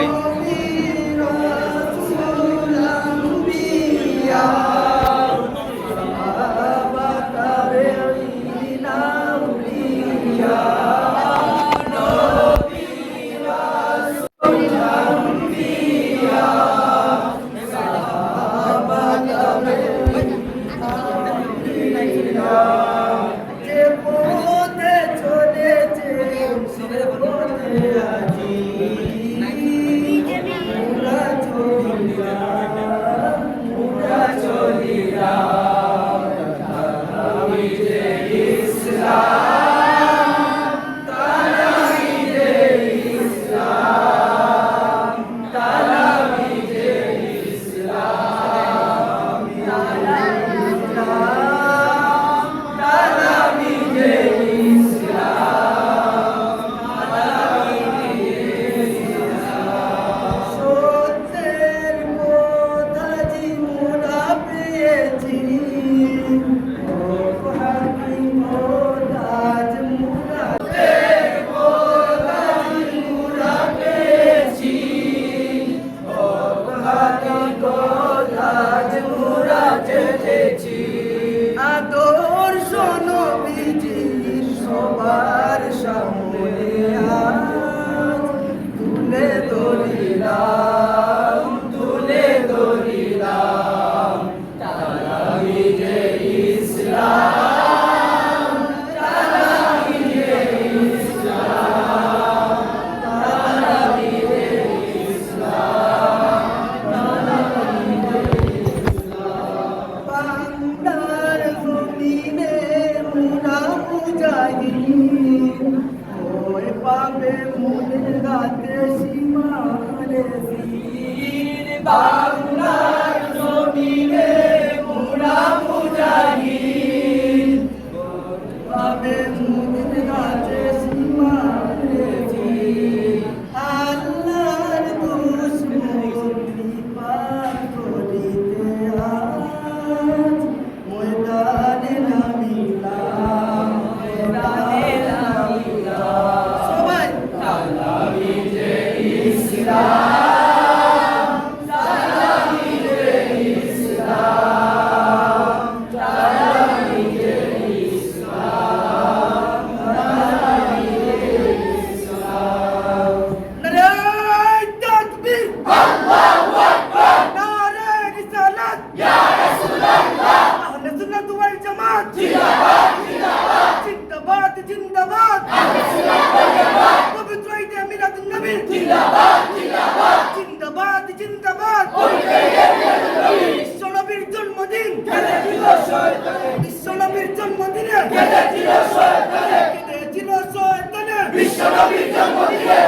By ওই পাবে মনের রাতে সীমা মানে বাংলা জিন্দাবাদ। পবিত্র ঈদে মিলাদুন নবী জিন্দাবাদ জিন্দাবাদ। জিন্দাবাদ জিন্দাবাদ বিশ্বনবীর জন্মদিন। কেঁদেছিল শয়তানে বিশ্বনবীর জন্মদিনে। কেঁদেছিল শয়তানে। কেঁদেছিল শয়তানে। বিশ্বনবীর জন্মদিনে।